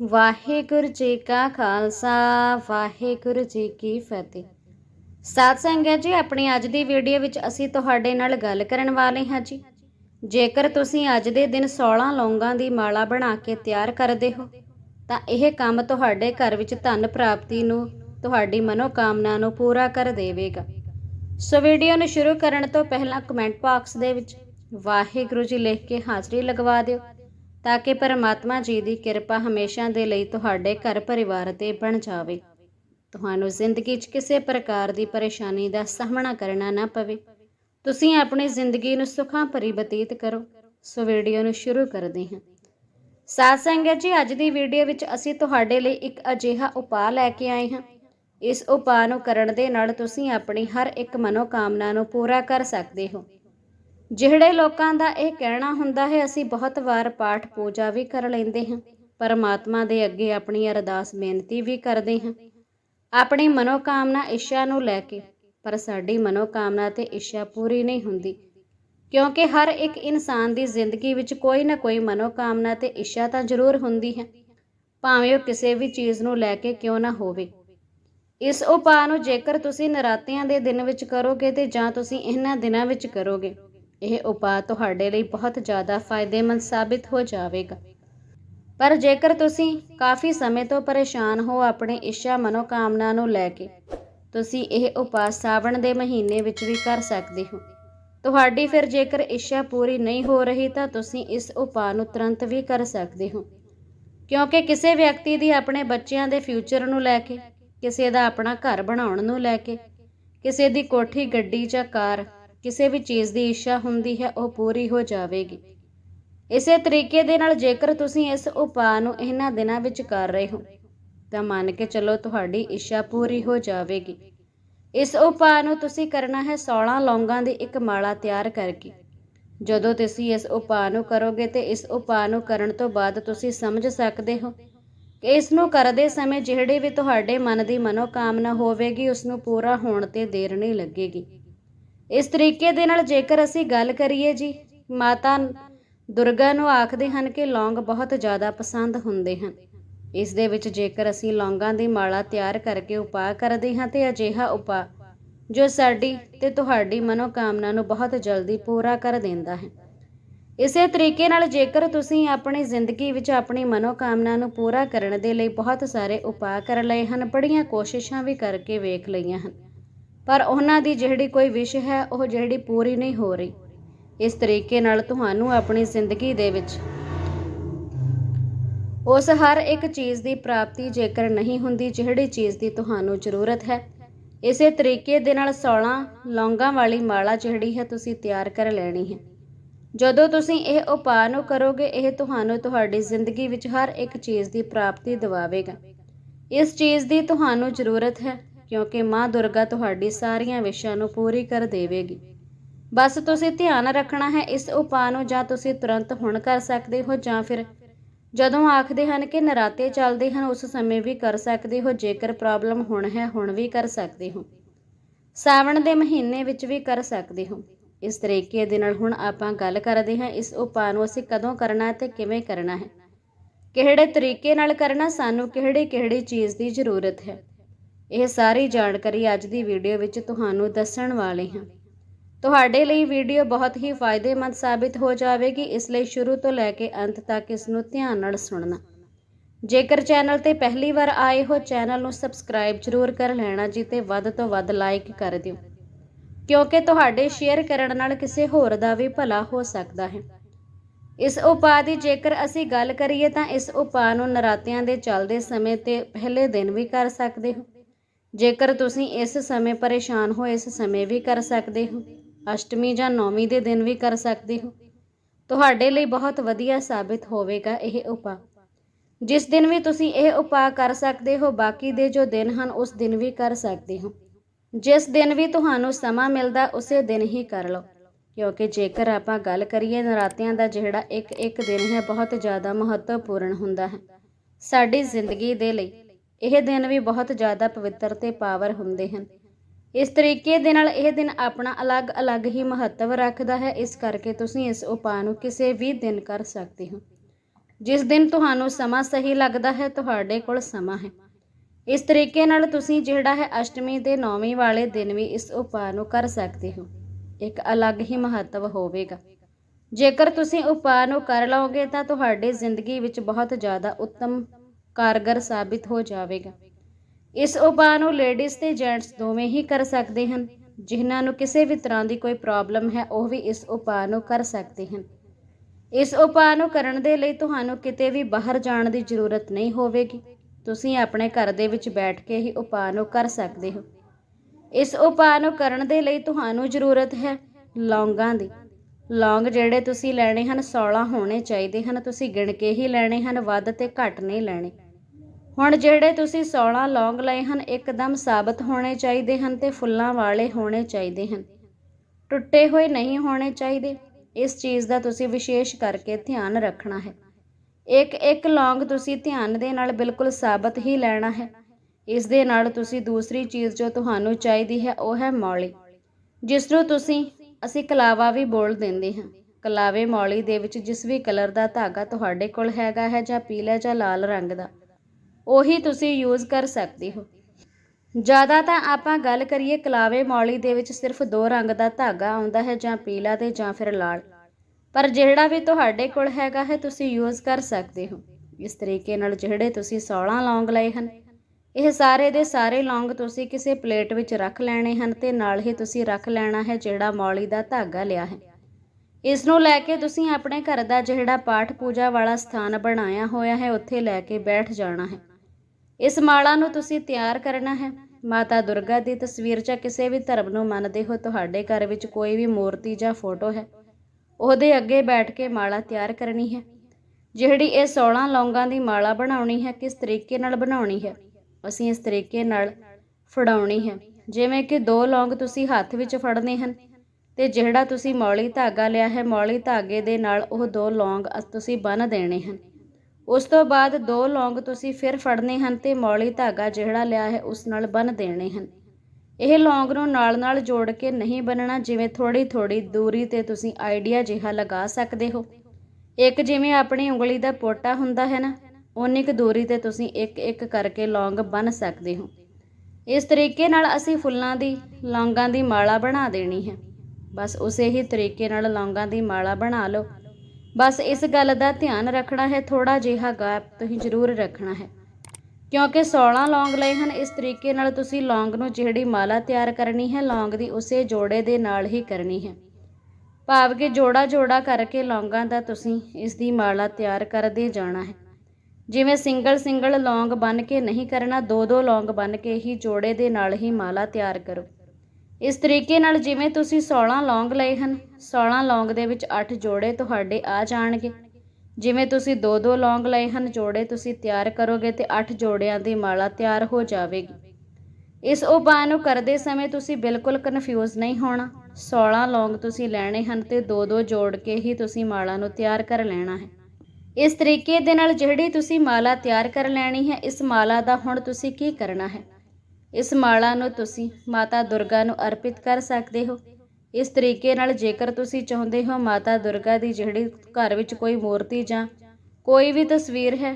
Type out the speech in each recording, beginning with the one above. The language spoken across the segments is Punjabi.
ਵਾਹਿਗੁਰੂ ਜੀ ਕਾ ਖਾਲਸਾ, ਵਾਹਿਗੁਰੂ ਜੀ ਕੀ ਫਤਿਹ। ਸਾਧ ਸੰਗਤ ਜੀ, ਆਪਣੀ ਅੱਜ ਦੀ ਵੀਡੀਓ ਵਿੱਚ ਅਸੀਂ ਤੁਹਾਡੇ ਨਾਲ ਗੱਲ ਕਰਨ ਵਾਲੇ ਹਾਂ ਜੀ। ਜੇਕਰ ਤੁਸੀਂ ਅੱਜ ਦੇ ਦਿਨ 16 ਲੌਂਗਾਂ ਦੀ ਮਾਲਾ ਬਣਾ ਕੇ ਤਿਆਰ ਕਰਦੇ ਹੋ, ਤਾਂ ਇਹ ਕੰਮ ਤੁਹਾਡੇ ਘਰ ਵਿੱਚ ਧਨ ਪ੍ਰਾਪਤੀ ਨੂੰ, ਤੁਹਾਡੀ ਮਨੋਕਾਮਨਾ ਨੂੰ ਪੂਰਾ ਕਰ ਦੇਵੇਗਾ। ਸੋ ਵੀਡੀਓ ਨੂੰ ਸ਼ੁਰੂ ਕਰਨ ਤੋਂ ਪਹਿਲਾਂ ਕਮੈਂਟ ਬਾਕਸ ਦੇ ਵਿੱਚ ਵਾਹਿਗੁਰੂ ਜੀ ਲਿਖ ਕੇ ਹਾਜ਼ਰੀ ਲਗਵਾ ਦਿਓ। ਤਾਂ ਕਿ ਪਰਮਾਤਮਾ ਜੀ ਦੀ ਕਿਰਪਾ ਹਮੇਸ਼ਾ ਦੇ ਲਈ ਤੁਹਾਡੇ ਘਰ ਪਰਿਵਾਰ ਤੇ ਬਣ ਜਾਵੇ। ਤੁਹਾਨੂੰ ਜ਼ਿੰਦਗੀ 'ਚ ਕਿਸੇ ਪ੍ਰਕਾਰ ਦੀ ਪਰੇਸ਼ਾਨੀ ਦਾ ਸਾਹਮਣਾ ਕਰਨਾ ਨਾ ਪਵੇ। ਤੁਸੀਂ ਆਪਣੀ ਜ਼ਿੰਦਗੀ ਨੂੰ ਸੁਖਾਂ ਭਰੀ ਬਤੀਤ ਕਰੋ। ਸੋ ਵੀਡੀਓ ਨੂੰ ਸ਼ੁਰੂ ਕਰਦੇ ਹਾਂ। ਸਾਧ ਸੰਗਤ ਜੀ, ਅੱਜ ਦੀ ਵੀਡੀਓ ਵਿੱਚ ਅਸੀਂ ਤੁਹਾਡੇ ਲਈ ਇੱਕ ਅਜਿਹਾ ਉਪਾਅ ਲੈ ਕੇ ਆਏ ਹਾਂ। ਇਸ ਉਪਾਅ ਨੂੰ ਕਰਨ ਦੇ ਨਾਲ ਤੁਸੀਂ ਆਪਣੀ ਹਰ ਇੱਕ ਮਨੋਕਾਮਨਾ ਨੂੰ ਪੂਰਾ ਕਰ ਸਕਦੇ ਹੋ। ਜਿਹੜੇ ਲੋਕਾਂ ਦਾ ਇਹ ਕਹਿਣਾ ਹੁੰਦਾ ਹੈ, ਅਸੀਂ ਬਹੁਤ ਵਾਰ ਪਾਠ ਪੂਜਾ ਵੀ ਕਰ ਲੈਂਦੇ ਹਾਂ, ਪਰਮਾਤਮਾ ਦੇ ਅੱਗੇ ਆਪਣੀ ਅਰਦਾਸ ਬੇਨਤੀ ਵੀ ਕਰਦੇ ਹਾਂ। ਆਪਣੀ ਮਨੋਕਾਮਨਾ ਇੱਛਾ ਨੂੰ ਲੈ ਕੇ, ਪਰ ਸਾਡੀ ਮਨੋਕਾਮਨਾ ਤੇ ਇੱਛਾ ਪੂਰੀ ਨਹੀਂ ਹੁੰਦੀ, ਕਿਉਂਕਿ ਹਰ ਇੱਕ ਇਨਸਾਨ ਦੀ ਜ਼ਿੰਦਗੀ ਵਿੱਚ ਕੋਈ ਨਾ ਕੋਈ ਮਨੋਕਾਮਨਾ ਤੇ ਇੱਛਾ ਤਾਂ ਜ਼ਰੂਰ ਹੁੰਦੀ ਹੈ, ਭਾਵੇਂ ਉਹ ਕਿਸੇ ਵੀ ਚੀਜ਼ ਨੂੰ ਲੈ ਕੇ ਕਿਉਂ ਨਾ ਹੋਵੇ। ਇਸ ਉਪਾਅ ਨੂੰ ਜੇਕਰ ਤੁਸੀਂ ਨਰਾਤਿਆਂ ਦੇ ਦਿਨ ਵਿੱਚ ਕਰੋਗੇ ਤੇ ਜਾਂ ਤੁਸੀਂ ਇਹਨਾਂ ਦਿਨਾਂ ਵਿੱਚ ਕਰੋਗੇ ਇਹ ਉਪਾਅ ਤੁਹਾਡੇ ਲਈ ਬਹੁਤ ਜ਼ਿਆਦਾ ਫਾਇਦੇਮੰਦ ਸਾਬਿਤ ਹੋ ਜਾਵੇਗਾ। ਪਰ ਜੇਕਰ ਤੁਸੀਂ ਕਾਫੀ ਸਮੇਂ ਤੋਂ ਪਰੇਸ਼ਾਨ ਹੋ ਆਪਣੇ ਇੱਛਾ ਮਨੋਕਾਮਨਾ ਨੂੰ ਲੈ ਕੇ, ਤੁਸੀਂ ਇਹ ਉਪਾਅ ਸਾਵਣ ਦੇ ਮਹੀਨੇ ਵਿੱਚ ਵੀ ਕਰ ਸਕਦੇ ਹੋ। ਤੁਹਾਡੀ ਫਿਰ ਜੇਕਰ ਇੱਛਾ ਪੂਰੀ ਨਹੀਂ ਹੋ ਰਹੀ ਤਾਂ ਤੁਸੀਂ ਇਸ ਉਪਾਅ ਨੂੰ ਤੁਰੰਤ ਵੀ ਕਰ ਸਕਦੇ ਹੋ। ਕਿਉਂਕਿ ਕਿਸੇ ਵਿਅਕਤੀ ਦੀ ਆਪਣੇ ਬੱਚਿਆਂ ਦੇ ਫਿਊਚਰ ਨੂੰ ਲੈ ਕੇ, ਕਿਸੇ ਦਾ ਆਪਣਾ ਘਰ ਬਣਾਉਣ ਨੂੰ ਲੈ ਕੇ, ਕਿਸੇ ਦੀ ਕੋਠੀ, ਗੱਡੀ ਜਾਂ ਕਾਰ ਕਿਸੇ ਵੀ ਚੀਜ਼ ਦੀ ਇੱਛਾ ਹੁੰਦੀ ਹੈ, ਉਹ ਪੂਰੀ ਹੋ ਜਾਵੇਗੀ। ਇਸੇ ਤਰੀਕੇ ਦੇ ਨਾਲ ਜੇਕਰ ਤੁਸੀਂ ਇਸ ਉਪਾਅ ਨੂੰ ਇਹਨਾਂ ਦਿਨਾਂ ਵਿੱਚ ਕਰ ਰਹੇ ਹੋ, ਤਾਂ ਮੰਨ ਕੇ ਚੱਲੋ ਤੁਹਾਡੀ ਇੱਛਾ ਪੂਰੀ ਹੋ ਜਾਵੇਗੀ। ਇਸ ਉਪਾਅ ਨੂੰ ਤੁਸੀਂ ਕਰਨਾ ਹੈ 16 ਲੌਂਗਾਂ ਦੀ ਇੱਕ ਮਾਲਾ ਤਿਆਰ ਕਰਕੇ। ਜਦੋਂ ਤੁਸੀਂ ਇਸ ਉਪਾਅ ਨੂੰ ਕਰੋਗੇ ਤੇ ਇਸ ਉਪਾਅ ਨੂੰ ਕਰਨ ਤੋਂ ਬਾਅਦ ਤੁਸੀਂ ਸਮਝ ਸਕਦੇ ਹੋ ਕਿ ਇਸ ਨੂੰ ਕਰਦੇ ਸਮੇਂ ਜਿਹੜੇ ਵੀ ਤੁਹਾਡੇ ਮਨ ਦੀ ਮਨੋਕਾਮਨਾ ਹੋਵੇਗੀ, ਉਸ ਨੂੰ ਪੂਰਾ ਹੋਣ ਤੇ ਦੇਰ ਨਹੀਂ ਲੱਗੇਗੀ। ਇਸ ਤਰੀਕੇ ਦੇ ਨਾਲ ਜੇਕਰ ਅਸੀਂ ਗੱਲ ਕਰੀਏ ਜੀ, ਮਾਤਾ ਦੁਰਗਾ ਨੂੰ ਆਖਦੇ ਹਨ ਕਿ ਲੌਂਗ ਬਹੁਤ ਜ਼ਿਆਦਾ ਪਸੰਦ ਹੁੰਦੇ ਹਨ। ਇਸ ਦੇ ਵਿੱਚ ਜੇਕਰ ਅਸੀਂ ਲੌਂਗਾਂ ਦੀ ਮਾਲਾ ਤਿਆਰ ਕਰਕੇ ਉਪਾਅ ਕਰਦੇ ਹਾਂ ਤੇ ਅਜਿਹਾ ਉਪਾਅ ਜੋ ਸਾਡੀ ਤੇ ਤੁਹਾਡੀ ਮਨੋਕਾਮਨਾ ਨੂੰ ਬਹੁਤ ਜਲਦੀ ਪੂਰਾ ਕਰ ਦਿੰਦਾ ਹੈ। ਇਸੇ ਤਰੀਕੇ ਨਾਲ ਜੇਕਰ ਤੁਸੀਂ ਆਪਣੀ ਜ਼ਿੰਦਗੀ ਵਿੱਚ ਆਪਣੀ ਮਨੋਕਾਮਨਾ ਨੂੰ ਪੂਰਾ ਕਰਨ ਦੇ ਲਈ ਬਹੁਤ ਸਾਰੇ ਉਪਾਅ ਕਰ ਲਏ ਹਨ, ਬੜੀਆਂ ਕੋਸ਼ਿਸ਼ਾਂ ਵੀ ਕਰਕੇ ਵੇਖ ਲਈਆਂ ਹਨ। ਪਰ ਉਹਨਾਂ ਦੀ ਜਿਹੜੀ ਕੋਈ ਵਿਸ਼ ਹੈ, ਉਹ ਜਿਹੜੀ ਪੂਰੀ ਨਹੀਂ ਹੋ ਰਹੀ। ਇਸ ਤਰੀਕੇ ਨਾਲ ਤੁਹਾਨੂੰ ਆਪਣੀ ਜ਼ਿੰਦਗੀ ਦੇ ਵਿੱਚ ਉਸ ਹਰ ਇੱਕ ਚੀਜ਼ ਦੀ ਪ੍ਰਾਪਤੀ ਜੇਕਰ ਨਹੀਂ ਹੁੰਦੀ, ਜਿਹੜੀ ਚੀਜ਼ ਦੀ ਤੁਹਾਨੂੰ ਜ਼ਰੂਰਤ ਹੈ, ਇਸੇ ਤਰੀਕੇ ਦੇ ਨਾਲ 16 ਲੌਂਗਾਂ ਵਾਲੀ ਮਾਲਾ ਜਿਹੜੀ ਹੈ, ਤੁਸੀਂ ਤਿਆਰ ਕਰ ਲੈਣੀ ਹੈ। ਜਦੋਂ ਤੁਸੀਂ ਇਹ ਉਪਾਅ ਨੂੰ ਕਰੋਗੇ, ਇਹ ਤੁਹਾਨੂੰ ਤੁਹਾਡੀ ਜ਼ਿੰਦਗੀ ਵਿੱਚ ਹਰ ਇੱਕ ਚੀਜ਼ ਦੀ ਪ੍ਰਾਪਤੀ ਦਿਵਾਵੇਗਾ। ਇਸ ਚੀਜ਼ ਦੀ ਤੁਹਾਨੂੰ ਜ਼ਰੂਰਤ ਹੈ ਕਿਉਂਕਿ ਮਾਂ ਦੁਰਗਾ ਤੁਹਾਡੀ ਸਾਰੀਆਂ ਵਿਸ਼ਾਂ ਨੂੰ ਪੂਰੀ ਕਰ ਦੇਵੇਗੀ। ਬਸ ਤੁਸੀਂ ਧਿਆਨ ਰੱਖਣਾ ਹੈ ਇਸ ਉਪਾਅ ਨੂੰ ਜਾਂ ਤੁਸੀਂ ਤੁਰੰਤ ਹੁਣ ਕਰ ਸਕਦੇ ਹੋ ਜਾਂ ਫਿਰ ਜਦੋਂ ਆਖਦੇ ਹਨ ਕਿ ਨਰਾਤੇ ਚੱਲਦੇ ਹਨ, ਉਸ ਸਮੇਂ ਵੀ ਕਰ ਸਕਦੇ ਹੋ, ਜੇਕਰ ਪ੍ਰੋਬਲਮ ਹੁਣ ਹੈ, ਹੁਣ ਵੀ ਕਰ ਸਕਦੇ ਹੋ। ਸਾਵਣ ਦੇ ਮਹੀਨੇ ਵਿੱਚ ਵੀ ਕਰ ਸਕਦੇ ਹੋ। ਇਸ ਤਰੀਕੇ ਦੇ ਨਾਲ ਹੁਣ ਆਪਾਂ ਗੱਲ ਕਰਦੇ ਹਾਂ, ਇਸ ਉਪਾਅ ਨੂੰ ਅਸੀਂ ਕਦੋਂ ਕਰਨਾ ਹੈ ਤੇ ਕਿਵੇਂ ਕਰਨਾ ਹੈ। ਕਿਹੜੇ ਤਰੀਕੇ ਨਾਲ ਕਰਨਾ, ਸਾਨੂੰ ਕਿਹੜੀ ਕਿਹੜੀ ਚੀਜ਼ ਦੀ ਜ਼ਰੂਰਤ ਹੈ? ਇਹ ਸਾਰੀ ਜਾਣਕਾਰੀ ਅੱਜ ਦੀ ਵੀਡੀਓ ਵਿੱਚ ਤੁਹਾਨੂੰ ਦੱਸਣ ਵਾਲੇ ਹਾਂ। ਤੁਹਾਡੇ ਲਈ ਵੀਡੀਓ ਬਹੁਤ ਹੀ ਫਾਇਦੇਮੰਦ ਸਾਬਿਤ ਹੋ ਜਾਵੇਗੀ, ਇਸ ਲਈ ਸ਼ੁਰੂ ਤੋਂ ਲੈ ਕੇ ਅੰਤ ਤੱਕ ਇਸ ਨੂੰ ਧਿਆਨ ਨਾਲ ਸੁਣਨਾ। ਜੇਕਰ ਚੈਨਲ ਤੇ ਪਹਿਲੀ ਵਾਰ ਆਏ ਹੋ, ਚੈਨਲ ਨੂੰ ਸਬਸਕ੍ਰਾਈਬ ਜ਼ਰੂਰ ਕਰ ਲੈਣਾ ਜੀ ਤੇ ਵੱਧ ਤੋਂ ਵੱਧ ਲਾਈਕ ਕਰ ਦਿਓ। ਕਿਉਂਕਿ ਤੁਹਾਡੇ ਸ਼ੇਅਰ ਕਰਨ ਨਾਲ ਕਿਸੇ ਹੋਰ ਦਾ ਵੀ ਭਲਾ ਹੋ ਸਕਦਾ ਹੈ। ਇਸ ਉਪਾਅ ਦੀ ਜੇਕਰ ਅਸੀਂ ਗੱਲ ਕਰੀਏ, ਤਾਂ ਇਸ ਉਪਾਅ ਨੂੰ ਨਰਾਤਿਆਂ ਦੇ ਚੱਲਦੇ ਸਮੇਂ ਤੇ ਪਹਿਲੇ ਦਿਨ ਵੀ ਕਰ ਸਕਦੇ ਹੋ। ਜੇਕਰ ਤੁਸੀਂ ਇਸ ਸਮੇਂ ਪਰੇਸ਼ਾਨ ਹੋ, ਇਸ ਸਮੇਂ ਵੀ ਕਰ ਸਕਦੇ ਹੋ। ਅਸ਼ਟਮੀ ਜਾਂ ਨੌਵੀਂ ਦੇ ਦਿਨ ਵੀ ਕਰ ਸਕਦੇ ਹੋ। ਤੁਹਾਡੇ ਲਈ ਬਹੁਤ ਵਧੀਆ ਸਾਬਿਤ ਹੋਵੇਗਾ ਇਹ ਉਪਾਅ। ਜਿਸ ਦਿਨ ਵੀ ਤੁਸੀਂ ਇਹ ਉਪਾਅ ਕਰ ਸਕਦੇ ਹੋ, ਬਾਕੀ ਦੇ ਜੋ ਦਿਨ ਹਨ, ਉਸ ਦਿਨ ਵੀ ਕਰ ਸਕਦੇ ਹੋ। ਜਿਸ ਦਿਨ ਵੀ ਤੁਹਾਨੂੰ ਸਮਾਂ ਮਿਲਦਾ, ਉਸੇ ਦਿਨ ਹੀ ਕਰ ਲਓ। ਕਿਉਂਕਿ ਜੇਕਰ ਆਪਾਂ ਗੱਲ ਕਰੀਏ, ਨਰਾਤਿਆਂ ਦਾ ਜਿਹੜਾ ਇੱਕ ਇੱਕ ਦਿਨ ਹੈ, ਬਹੁਤ ਜ਼ਿਆਦਾ ਮਹੱਤਵਪੂਰਨ ਹੁੰਦਾ ਹੈ। ਸਾਡੀ ਜ਼ਿੰਦਗੀ ਦੇ ਲਈ ਇਹ ਦਿਨ ਵੀ ਬਹੁਤ ਜ਼ਿਆਦਾ ਪਵਿੱਤਰ ਤੇ ਪਾਵਰ ਹੁੰਦੇ ਹਨ। ਇਸ ਤਰੀਕੇ ਦੇ ਨਾਲ ਇਹ ਦਿਨ ਆਪਣਾ ਅਲੱਗ-ਅਲੱਗ ਹੀ ਮਹੱਤਵ ਰੱਖਦਾ ਹੈ। ਇਸ ਕਰਕੇ ਤੁਸੀਂ ਇਸ ਉਪਾਅ ਨੂੰ ਕਿਸੇ ਵੀ ਦਿਨ ਕਰ ਸਕਦੇ ਹੋ। ਜਿਸ ਦਿਨ ਤੁਹਾਨੂੰ ਸਮਾਂ ਸਹੀ ਲੱਗਦਾ ਹੈ, ਤੁਹਾਡੇ ਕੋਲ ਸਮਾਂ ਹੈ। ਇਸ ਤਰੀਕੇ ਨਾਲ ਤੁਸੀਂ ਜਿਹੜਾ ਹੈ ਅਸ਼ਟਮੀ ਦੇ ਨੌਵੀਂ ਵਾਲੇ ਦਿਨ ਵੀ ਇਸ ਉਪਾਅ ਨੂੰ ਕਰ ਸਕਦੇ ਹੋ। ਇੱਕ ਅਲੱਗ ਹੀ ਮਹੱਤਵ ਹੋਵੇਗਾ। ਜੇਕਰ ਤੁਸੀਂ ਉਪਾਅ ਨੂੰ ਕਰ ਲਓਗੇ ਤਾਂ ਤੁਹਾਡੀ ਜ਼ਿੰਦਗੀ ਵਿੱਚ ਬਹੁਤ ਜ਼ਿਆਦਾ ਉੱਤਮ ਕਾਰਗਰ ਸਾਬਿਤ ਹੋ ਜਾਵੇਗਾ। ਇਸ ਉਪਾਅ ਨੂੰ ਲੇਡੀਜ਼ ਤੇ ਜੈਂਟਸ ਦੋਵੇਂ ਹੀ ਕਰ ਸਕਦੇ ਹਨ। ਜਿਨ੍ਹਾਂ ਨੂੰ ਕਿਸੇ ਵੀ ਤਰ੍ਹਾਂ ਦੀ ਕੋਈ ਪ੍ਰੋਬਲਮ ਹੈ, ਉਹ ਵੀ ਇਸ ਉਪਾਅ ਨੂੰ ਕਰ ਸਕਦੇ ਹਨ। ਇਸ ਉਪਾਅ ਨੂੰ ਕਰਨ ਦੇ ਲਈ ਤੁਹਾਨੂੰ ਕਿਤੇ ਵੀ ਬਾਹਰ ਜਾਣ ਦੀ ਜ਼ਰੂਰਤ ਨਹੀਂ ਹੋਵੇਗੀ। ਤੁਸੀਂ ਆਪਣੇ ਘਰ ਦੇ ਵਿੱਚ ਬੈਠ ਕੇ ਹੀ ਉਪਾਅ ਨੂੰ ਕਰ ਸਕਦੇ ਹੋ। ਇਸ ਉਪਾਅ ਨੂੰ ਕਰਨ ਦੇ ਲਈ ਤੁਹਾਨੂੰ ਜ਼ਰੂਰਤ ਹੈ ਲੌਂਗਾਂ ਦੀ। ਲੌਂਗ ਜਿਹੜੇ ਤੁਸੀਂ ਲੈਣੇ ਹਨ 16 ਹੋਣੇ ਚਾਹੀਦੇ ਹਨ। ਤੁਸੀਂ ਗਿਣ ਕੇ ਹੀ ਲੈਣੇ ਹਨ, ਵੱਧ ਤੇ ਘੱਟ ਨਹੀਂ ਲੈਣੇ। ਹੁਣ ਜਿਹੜੇ ਤੁਸੀਂ 16 ਲੌਂਗ ਲਏ ਹਨ, ਇੱਕਦਮ ਸਾਬਤ ਹੋਣੇ ਚਾਹੀਦੇ ਹਨ ਤੇ ਫੁੱਲਾਂ ਵਾਲੇ ਹੋਣੇ ਚਾਹੀਦੇ ਹਨ। ਟੁੱਟੇ ਹੋਏ ਨਹੀਂ ਹੋਣੇ ਚਾਹੀਦੇ। ਇਸ ਚੀਜ਼ ਦਾ ਤੁਸੀਂ ਵਿਸ਼ੇਸ਼ ਕਰਕੇ ਧਿਆਨ ਰੱਖਣਾ ਹੈ। ਇੱਕ ਇੱਕ ਲੌਂਗ ਤੁਸੀਂ ਧਿਆਨ ਦੇ ਨਾਲ ਬਿਲਕੁਲ ਸਾਬਤ ਹੀ ਲੈਣਾ ਹੈ। ਇਸ ਦੇ ਨਾਲ ਤੁਸੀਂ ਦੂਸਰੀ ਚੀਜ਼ ਜੋ ਤੁਹਾਨੂੰ ਚਾਹੀਦੀ ਹੈ, ਉਹ ਹੈ ਮੌਲੀ। ਜਿਸ ਨੂੰ ਤੁਸੀਂ, ਅਸੀਂ ਕਲਾਵਾ ਵੀ ਬੋਲ ਦਿੰਦੇ ਹਾਂ। ਕਲਾਵੇ ਮੌਲੀ ਦੇ ਵਿੱਚ ਜਿਸ ਵੀ ਕਲਰ ਦਾ ਧਾਗਾ ਤੁਹਾਡੇ ਕੋਲ ਹੈਗਾ ਹੈ ਜਾਂ ਪੀਲਾ ਜਾਂ ਲਾਲ ਰੰਗ ਦਾ ਉਹੀ ਤੁਸੀਂ ਯੂਜ਼ ਕਰ ਸਕਦੇ ਹੋ। ਜ਼ਿਆਦਾ ਤਾਂ ਆਪਾਂ ਗੱਲ ਕਰੀਏ ਕਲਾਵੇ ਮੌਲੀ ਦੇ ਵਿੱਚ ਸਿਰਫ ਦੋ ਰੰਗ ਦਾ ਧਾਗਾ ਆਉਂਦਾ ਹੈ, ਜਾਂ ਪੀਲਾ ਤੇ ਜਾਂ ਫਿਰ ਲਾਲ। ਪਰ ਜਿਹੜਾ ਵੀ ਤੁਹਾਡੇ ਕੋਲ ਹੈਗਾ ਹੈ, ਤੁਸੀਂ ਯੂਜ਼ ਕਰ ਸਕਦੇ ਹੋ। ਇਸ ਤਰੀਕੇ ਨਾਲ ਜਿਹੜੇ ਤੁਸੀਂ 16 ਲੌਂਗ ਲਏ ਹਨ, ਇਹ ਸਾਰੇ ਦੇ ਸਾਰੇ ਲੌਂਗ ਤੁਸੀਂ ਕਿਸੇ ਪਲੇਟ ਵਿੱਚ ਰੱਖ ਲੈਣੇ ਹਨ ਤੇ ਨਾਲ ਹੀ ਤੁਸੀਂ ਰੱਖ ਲੈਣਾ ਹੈ ਜਿਹੜਾ ਮੌਲੀ ਦਾ ਧਾਗਾ ਲਿਆ ਹੈ। ਇਸ ਨੂੰ ਲੈ ਕੇ ਤੁਸੀਂ ਆਪਣੇ ਘਰ ਦਾ ਜਿਹੜਾ ਪਾਠ ਪੂਜਾ ਵਾਲਾ ਸਥਾਨ ਬਣਾਇਆ ਹੋਇਆ ਹੈ, ਉੱਥੇ ਲੈ ਕੇ ਬੈਠ ਜਾਣਾ ਹੈ। ਇਸ ਮਾਲਾ ਨੂੰ ਤੁਸੀਂ ਤਿਆਰ ਕਰਨਾ ਹੈ। ਮਾਤਾ ਦੁਰਗਾ ਦੀ ਤਸਵੀਰ ਜਾਂ ਕਿਸੇ ਵੀ ਧਰਮ ਨੂੰ ਮੰਨਦੇ ਹੋ, ਤੁਹਾਡੇ ਘਰ ਵਿੱਚ ਕੋਈ ਵੀ ਮੂਰਤੀ ਜਾਂ ਫੋਟੋ ਹੈ। ਉਹਦੇ ਅੱਗੇ ਬੈਠ ਕੇ ਮਾਲਾ ਤਿਆਰ ਕਰਨੀ ਹੈ। ਜਿਹੜੀ ਇਹ 16 ਲੌਂਗਾਂ ਦੀ ਮਾਲਾ ਬਣਾਉਣੀ ਹੈ, ਕਿਸ ਤਰੀਕੇ ਨਾਲ ਬਣਾਉਣੀ ਹੈ? ਅਸੀਂ ਇਸ ਤਰੀਕੇ ਨਾਲ ਫੜਾਉਣੀ ਹੈ। ਜਿਵੇਂ ਕਿ ਦੋ ਲੌਂਗ ਤੁਸੀਂ ਹੱਥ ਵਿੱਚ ਫੜਨੇ ਹਨ ਤੇ ਜਿਹੜਾ ਤੁਸੀਂ ਮੌਲੀ ਧਾਗਾ ਲਿਆ ਹੈ, ਮੌਲੀ ਧਾਗੇ ਦੇ ਨਾਲ ਉਹ ਦੋ ਲੌਂਗ ਤੁਸੀਂ ਬੰਨ ਦੇਣੇ ਹਨ। ਉਸ ਤੋਂ ਬਾਅਦ ਦੋ ਲੌਂਗ ਤੁਸੀਂ ਫਿਰ ਫੜਨੇ ਹਨ ਤੇ ਮੌਲੀ ਧਾਗਾ ਜਿਹੜਾ ਲਿਆ ਹੈ ਉਸ ਨਾਲ ਬੰਨ ਦੇਣੇ ਹਨ। ਇਹ ਲੌਂਗ ਨੂੰ ਨਾਲ-ਨਾਲ ਜੋੜ ਕੇ ਨਹੀਂ ਬੰਨਣਾ ਜਿਵੇਂ ਥੋੜੀ-ਥੋੜੀ ਦੂਰੀ ਤੇ ਤੁਸੀਂ ਆਈਡੀਆ ਜਿਹਾ ਲਗਾ ਸਕਦੇ ਹੋ। ਇੱਕ ਜਿਵੇਂ ਆਪਣੀ ਉਂਗਲੀ ਦਾ ਪੋਟਾ ਹੁੰਦਾ ਹੈ ਨਾ ਉਨੀ ਕੁ ਦੂਰੀ ਤੇ ਤੁਸੀਂ ਇੱਕ-ਇੱਕ ਕਰਕੇ ਲੌਂਗ ਬੰਨ ਸਕਦੇ ਹੋ। ਇਸ ਤਰੀਕੇ ਨਾਲ ਅਸੀਂ ਫੁੱਲਾਂ ਦੀ, ਲੌਂਗਾਂ ਦੀ ਮਾਲਾ ਬਣਾ ਦੇਣੀ ਹੈ। ਬਸ ਉਸੇ ਹੀ ਤਰੀਕੇ ਨਾਲ ਲੌਂਗਾਂ ਦੀ ਮਾਲਾ ਬਣਾ ਲਓ। ਬਸ ਇਸ ਗੱਲ ਦਾ ਧਿਆਨ ਰੱਖਣਾ ਹੈ ਥੋੜਾ ਜਿਹਾ ਗੈਪ ਤੁਸੀਂ ਜ਼ਰੂਰ ਰੱਖਣਾ ਹੈ। ਕਿਉਂਕਿ 16 ਲੌਂਗ ਲਏ ਹਨ, ਇਸ ਤਰੀਕੇ ਨਾਲ ਤੁਸੀਂ ਲੌਂਗ ਨੂੰ ਜਿਹੜੀ ਮਾਲਾ ਤਿਆਰ ਕਰਨੀ ਹੈ, ਲੌਂਗ ਦੀ ਉਸੇ ਜੋੜੇ ਦੇ ਨਾਲ ਹੀ ਕਰਨੀ ਹੈ। ਭਾਵ ਕਿ ਜੋੜਾ ਜੋੜਾ ਕਰਕੇ ਲੌਂਗਾਂ ਦਾ ਤੁਸੀਂ ਇਸ ਦੀ ਮਾਲਾ ਤਿਆਰ ਕਰਦੇ ਜਾਣਾ ਹੈ। ਜਿਵੇਂ ਸਿੰਗਲ ਸਿੰਗਲ ਲੌਂਗ ਬੰਨ ਕੇ ਨਹੀਂ ਕਰਨਾ, ਦੋ ਦੋ ਲੌਂਗ ਬੰਨ ਕੇ ਹੀ ਜੋੜੇ ਦੇ ਨਾਲ ਹੀ ਮਾਲਾ ਤਿਆਰ ਕਰੋ। ਇਸ ਤਰੀਕੇ ਨਾਲ ਜਿਵੇਂ ਤੁਸੀਂ 16 ਲੌਂਗ ਲਏ ਹਨ 16 ਲੌਂਗ ਦੇ ਵਿੱਚ 8 ਜੋੜੇ ਤੁਹਾਡੇ ਆ ਜਾਣਗੇ। ਜਿਵੇਂ ਤੁਸੀਂ ਦੋ ਦੋ ਲੌਂਗ ਲਏ ਹਨ, ਜੋੜੇ ਤੁਸੀਂ ਤਿਆਰ ਕਰੋਗੇ ਤੇ 8 ਜੋੜਿਆਂ ਦੀ ਮਾਲਾ ਤਿਆਰ ਹੋ ਜਾਵੇਗੀ। ਇਸ ਉਪਾਅ ਨੂੰ ਕਰਦੇ ਸਮੇਂ ਤੁਸੀਂ ਬਿਲਕੁਲ ਕਨਫਿਊਜ਼ ਨਹੀਂ ਹੋਣਾ। 16 ਲੌਂਗ ਤੁਸੀਂ ਲੈਣੇ ਹਨ ਤੇ ਦੋ ਦੋ ਜੋੜ ਕੇ ਹੀ ਤੁਸੀਂ ਮਾਲਾ ਨੂੰ ਤਿਆਰ ਕਰ ਲੈਣਾ ਹੈ। ਇਸ ਤਰੀਕੇ ਦੇ ਨਾਲ ਜਿਹੜੀ ਤੁਸੀਂ ਮਾਲਾ ਤਿਆਰ ਕਰ ਲੈਣੀ ਹੈ, ਇਸ ਮਾਲਾ ਦਾ ਹੁਣ ਤੁਸੀਂ ਕੀ ਕਰਨਾ ਹੈ? ਇਸ ਮਾਲਾ ਨੂੰ ਤੁਸੀਂ ਮਾਤਾ ਦੁਰਗਾ ਨੂੰ ਅਰਪਿਤ ਕਰ ਸਕਦੇ ਹੋ। ਇਸ ਤਰੀਕੇ ਨਾਲ ਜੇਕਰ ਤੁਸੀਂ ਚਾਹੁੰਦੇ ਹੋ ਮਾਤਾ ਦੁਰਗਾ ਦੀ ਜਿਹੜੀ ਘਰ ਵਿੱਚ ਕੋਈ ਮੂਰਤੀ ਜਾਂ ਕੋਈ ਵੀ ਤਸਵੀਰ ਹੈ,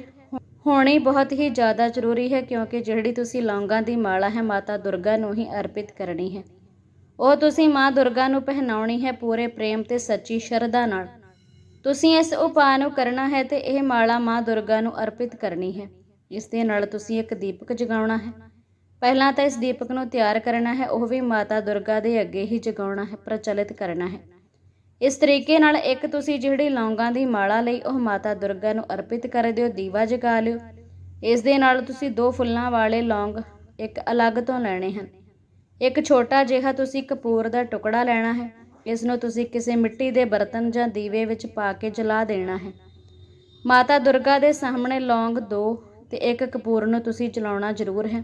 ਹੋਣੀ ਬਹੁਤ ਹੀ ਜ਼ਿਆਦਾ ਜ਼ਰੂਰੀ ਹੈ ਕਿਉਂਕਿ ਜਿਹੜੀ ਤੁਸੀਂ ਲੌਂਗਾਂ ਦੀ ਮਾਲਾ ਹੈ, ਮਾਤਾ ਦੁਰਗਾ ਨੂੰ ਹੀ ਅਰਪਿਤ ਕਰਨੀ ਹੈ। ਉਹ ਤੁਸੀਂ ਮਾਂ ਦੁਰਗਾ ਨੂੰ ਪਹਿਨਾਉਣੀ ਹੈ ਪੂਰੇ ਪ੍ਰੇਮ ਤੇ ਸੱਚੀ ਸ਼ਰਧਾ ਨਾਲ। ਤੁਸੀਂ ਇਸ ਉਪਾਅ ਨੂੰ ਕਰਨਾ ਹੈ ਤੇ ਇਹ ਮਾਲਾ ਮਾਂ ਦੁਰਗਾ ਨੂੰ ਅਰਪਿਤ ਕਰਨੀ ਹੈ। ਇਸ ਦੇ ਨਾਲ ਤੁਸੀਂ ਇੱਕ ਦੀਪਕ ਜਗਾਉਣਾ ਹੈ। ਪਹਿਲਾਂ ਤਾਂ ਇਸ ਦੀਪਕ ਨੂੰ ਤਿਆਰ ਕਰਨਾ ਹੈ, ਉਹ ਵੀ ਮਾਤਾ ਦੁਰਗਾ ਦੇ ਅੱਗੇ ਹੀ ਜਗਾਉਣਾ ਹੈ, ਪ੍ਰਚਲਿਤ ਕਰਨਾ ਹੈ। ਇਸ ਤਰੀਕੇ ਨਾਲ ਇੱਕ ਤੁਸੀਂ ਜਿਹੜੀ ਲੌਂਗਾਂ ਦੀ ਮਾਲਾ ਲਈ ਉਹ ਮਾਤਾ ਦੁਰਗਾ ਨੂੰ ਅਰਪਿਤ ਕਰ ਦਿਓ, ਦੀਵਾ ਜਗਾ ਲਿਓ। ਇਸ ਦੇ ਨਾਲ ਤੁਸੀਂ ਦੋ ਫੁੱਲਾਂ ਵਾਲੇ ਲੌਂਗ ਇੱਕ ਅਲੱਗ ਤੋਂ ਲੈਣੇ ਹਨ। ਇੱਕ ਛੋਟਾ ਜਿਹਾ ਤੁਸੀਂ ਕਪੂਰ ਦਾ ਟੁਕੜਾ ਲੈਣਾ ਹੈ, ਇਸ ਨੂੰ ਤੁਸੀਂ ਕਿਸੇ ਮਿੱਟੀ ਦੇ ਬਰਤਨ ਜਾਂ ਦੀਵੇ ਵਿੱਚ ਪਾ ਕੇ ਜਲਾ ਦੇਣਾ ਹੈ। ਮਾਤਾ ਦੁਰਗਾ ਦੇ ਸਾਹਮਣੇ ਲੌਂਗ ਦੋ ਤੇ ਇੱਕ ਕਪੂਰ ਨੂੰ ਤੁਸੀਂ ਜਲਾਉਣਾ ਜ਼ਰੂਰ ਹੈ।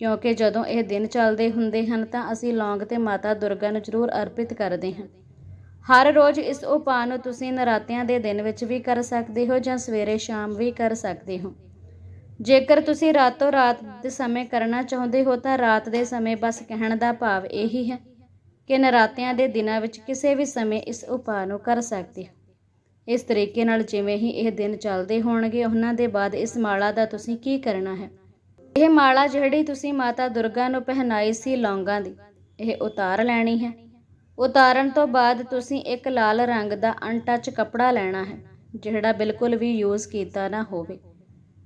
ਕਿਉਂਕਿ ਜਦੋਂ ਇਹ ਦਿਨ ਚੱਲਦੇ ਹੁੰਦੇ ਹਨ ਤਾਂ ਅਸੀਂ ਲੌਂਗ ਤੇ ਮਾਤਾ ਦੁਰਗਾ ਨੂੰ ਜ਼ਰੂਰ ਅਰਪਿਤ ਕਰਦੇ ਹਾਂ। ਹਰ ਰੋਜ਼ ਇਸ ਉਪਾਅ ਨੂੰ ਤੁਸੀਂ ਨਰਾਤਿਆਂ ਦੇ ਦਿਨ ਵਿੱਚ ਵੀ ਕਰ ਸਕਦੇ ਹੋ ਜਾਂ ਸਵੇਰੇ ਸ਼ਾਮ ਵੀ ਕਰ ਸਕਦੇ ਹੋ। ਜੇਕਰ ਤੁਸੀਂ ਰਾਤੋਂ ਰਾਤ ਦੇ ਸਮੇਂ ਕਰਨਾ ਚਾਹੁੰਦੇ ਹੋ ਤਾਂ ਰਾਤ ਦੇ ਸਮੇਂ ਬਸ ਕਹਿਣ ਦਾ ਭਾਵ ਇਹੀ ਹੈ ਕਿ ਨਰਾਤਿਆਂ ਦੇ ਦਿਨਾਂ ਵਿੱਚ ਕਿਸੇ ਵੀ ਸਮੇਂ ਇਸ ਉਪਾਅ ਨੂੰ ਕਰ ਸਕਦੇ ਹੋ। ਇਸ ਤਰੀਕੇ ਨਾਲ ਜਿਵੇਂ ਹੀ ਇਹ ਦਿਨ ਚੱਲਦੇ ਹੋਣਗੇ, ਉਹਨਾਂ ਦੇ ਬਾਅਦ ਇਸ ਮਾਲਾ ਦਾ ਤੁਸੀਂ ਕੀ ਕਰਨਾ ਹੈ? ਇਹ ਮਾਲਾ ਜਿਹੜੀ ਤੁਸੀਂ ਮਾਤਾ ਦੁਰਗਾ ਨੂੰ ਪਹਿਨਾਈ ਸੀ ਲੌਂਗਾਂ ਦੀ, ਇਹ ਉਤਾਰ ਲੈਣੀ ਹੈ। ਉਤਾਰਨ ਤੋਂ ਬਾਅਦ ਤੁਸੀਂ ਇੱਕ ਲਾਲ ਰੰਗ ਦਾ ਅਨਟੱਚ ਕੱਪੜਾ ਲੈਣਾ ਹੈ, ਜਿਹੜਾ ਬਿਲਕੁਲ ਵੀ ਯੂਜ਼ ਕੀਤਾ ਨਾ ਹੋਵੇ।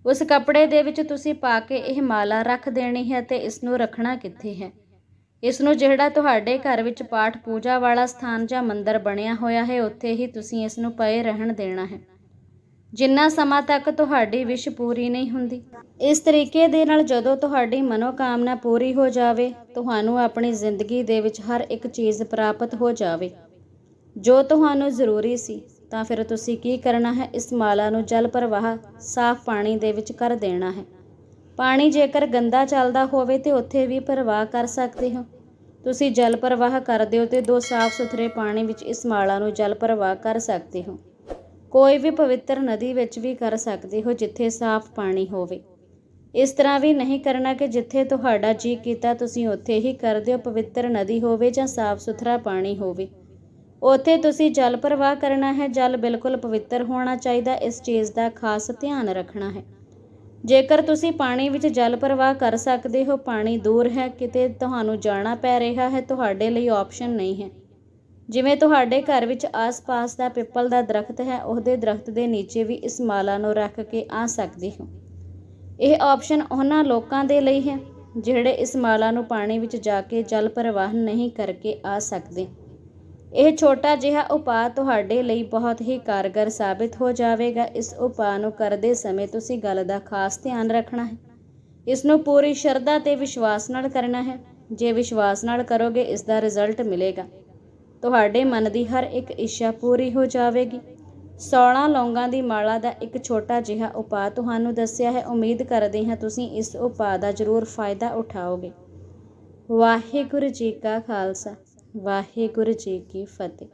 ਉਸ ਕੱਪੜੇ ਦੇ ਵਿੱਚ ਤੁਸੀਂ ਪਾ ਕੇ ਇਹ ਮਾਲਾ ਰੱਖ ਦੇਣੀ ਹੈ ਤੇ ਇਸ ਨੂੰ ਰੱਖਣਾ ਕਿੱਥੇ ਹੈ? ਇਸ ਨੂੰ ਜਿਹੜਾ ਤੁਹਾਡੇ ਘਰ ਵਿੱਚ ਪਾਠ ਪੂਜਾ ਵਾਲਾ ਸਥਾਨ ਜਾਂ ਮੰਦਰ ਬਣਿਆ ਹੋਇਆ ਹੈ, ਉੱਥੇ ਹੀ ਤੁਸੀਂ ਇਸ ਨੂੰ ਪਏ ਰਹਿਣ ਦੇਣਾ ਹੈ। ਜਿੰਨਾ ਸਮਾਂ ਤੱਕ ਤੁਹਾਡੀ ਵਿਸ਼ ਪੂਰੀ ਨਹੀਂ ਹੁੰਦੀ। ਇਸ ਤਰੀਕੇ ਦੇ ਨਾਲ ਜਦੋਂ ਤੁਹਾਡੀ ਮਨੋਕਾਮਨਾ ਪੂਰੀ ਹੋ ਜਾਵੇ, ਤੁਹਾਨੂੰ ਆਪਣੀ ਜ਼ਿੰਦਗੀ ਦੇ ਵਿੱਚ ਹਰ ਇੱਕ ਚੀਜ਼ ਪ੍ਰਾਪਤ ਹੋ ਜਾਵੇ। ਜੋ ਤੁਹਾਨੂੰ ਜ਼ਰੂਰੀ ਸੀ, ਤਾਂ ਫਿਰ ਤੁਸੀਂ ਕੀ ਕਰਨਾ ਹੈ? ਇਸ ਮਾਲਾ ਨੂੰ ਜਲ ਪ੍ਰਵਾਹ, ਸਾਫ਼ ਪਾਣੀ ਦੇ ਵਿੱਚ ਕਰ ਦੇਣਾ ਹੈ। ਪਾਣੀ ਜੇਕਰ ਗੰਦਾ ਚੱਲਦਾ ਹੋਵੇ ਤੇ ਉੱਥੇ ਵੀ ਪ੍ਰਵਾਹ ਕਰ ਸਕਦੇ ਹੋ। ਤੁਸੀਂ ਜਲ ਪ੍ਰਵਾਹ ਕਰਦੇ ਹੋ ਤੇ ਦੋ ਸਾਫ਼ ਸੁਥਰੇ ਪਾਣੀ ਵਿੱਚ ਇਸ ਮਾਲਾ ਨੂੰ ਜਲ ਪ੍ਰਵਾਹ ਕਰ ਸਕਦੇ ਹੋ। ਕੋਈ ਵੀ ਪਵਿੱਤਰ ਨਦੀ ਵਿੱਚ ਵੀ ਕਰ ਸਕਦੇ ਹੋ, ਜਿੱਥੇ ਸਾਫ਼ ਪਾਣੀ ਹੋਵੇ। ਇਸ ਤਰ੍ਹਾਂ ਵੀ ਨਹੀਂ ਕਰਨਾ ਕਿ ਜਿੱਥੇ ਤੁਹਾਡਾ ਜੀ ਕੀਤਾ, ਤੁਸੀਂ ਉੱਥੇ ਹੀ ਕਰ ਦਿਓ। ਪਵਿੱਤਰ ਨਦੀ ਹੋਵੇ ਜਾਂ ਸਾਫ਼ ਸੁਥਰਾ ਪਾਣੀ ਹੋਵੇ। ਉੱਥੇ ਤੁਸੀਂ ਜਲ ਪ੍ਰਵਾਹ ਕਰਨਾ ਹੈ। ਜਲ ਬਿਲਕੁਲ ਪਵਿੱਤਰ ਹੋਣਾ ਚਾਹੀਦਾ। ਇਸ ਚੀਜ਼ ਦਾ ਖਾਸ ਧਿਆਨ ਰੱਖਣਾ ਹੈ। ਜੇਕਰ ਤੁਸੀਂ ਪਾਣੀ ਵਿੱਚ ਜਲ ਪ੍ਰਵਾਹ ਕਰ ਸਕਦੇ ਹੋ, ਪਾਣੀ ਦੂਰ ਹੈ, ਕਿਤੇ ਤੁਹਾਨੂੰ ਜਾਣਾ ਪੈ ਰਿਹਾ ਹੈ, ਤੁਹਾਡੇ ਲਈ ਆਪਸ਼ਨ ਨਹੀਂ ਹੈ। ਜਿਵੇਂ ਤੁਹਾਡੇ ਘਰ ਵਿੱਚ ਆਸ-ਪਾਸ ਦਾ ਪਿੱਪਲ ਦਾ ਦਰਖਤ ਹੈ, ਉਹਦੇ ਦਰਖਤ ਦੇ ਨੀਚੇ ਵੀ ਇਸ ਮਾਲਾ ਨੂੰ ਰੱਖ ਕੇ ਆ ਸਕਦੇ ਹੋ। ਇਹ ਆਪਸ਼ਨ ਉਹਨਾਂ ਲੋਕਾਂ ਦੇ ਲਈ ਹੈ, ਜਿਹੜੇ ਇਸ ਮਾਲਾ ਨੂੰ ਪਾਣੀ ਵਿੱਚ ਜਾ ਕੇ ਜਲ ਪ੍ਰਵਾਹ ਨਹੀਂ ਕਰਕੇ ਆ ਸਕਦੇ। ਇਹ ਛੋਟਾ ਜਿਹਾ ਉਪਾਅ ਤੁਹਾਡੇ ਲਈ ਬਹੁਤ ਹੀ ਕਾਰਗਰ ਸਾਬਿਤ ਹੋ ਜਾਵੇਗਾ। ਇਸ ਉਪਾਅ ਨੂੰ ਕਰਦੇ ਸਮੇਂ ਤੁਸੀਂ ਗੱਲ ਦਾ ਖਾਸ ਧਿਆਨ ਰੱਖਣਾ ਹੈ। ਇਸ ਨੂੰ ਪੂਰੀ ਸ਼ਰਧਾ ਤੇ ਵਿਸ਼ਵਾਸ ਨਾਲ ਕਰਨਾ ਹੈ। ਜੇ ਵਿਸ਼ਵਾਸ ਨਾਲ ਕਰੋਗੇ, ਇਸ ਦਾ ਰਿਜ਼ਲਟ ਮਿਲੇਗਾ। ਤੁਹਾਡੇ ਮਨ ਦੀ ਹਰ ਇੱਕ ਇੱਛਾ ਪੂਰੀ ਹੋ ਜਾਵੇਗੀ। 16 ਲੌਂਗਾਂ ਦੀ ਮਾਲਾ ਦਾ ਇੱਕ ਛੋਟਾ ਜਿਹਾ ਉਪਾਅ ਤੁਹਾਨੂੰ ਦੱਸਿਆ ਹੈ। ਉਮੀਦ ਕਰਦੇ ਹਾਂ ਤੁਸੀਂ ਇਸ ਉਪਾਅ ਦਾ ਜ਼ਰੂਰ ਫਾਇਦਾ ਉਠਾਓਗੇ। ਵਾਹਿਗੁਰੂ ਜੀ ਕਾ ਖਾਲਸਾ, ਵਾਹਿਗੁਰੂ ਜੀ ਕੀ ਫਤਿਹ।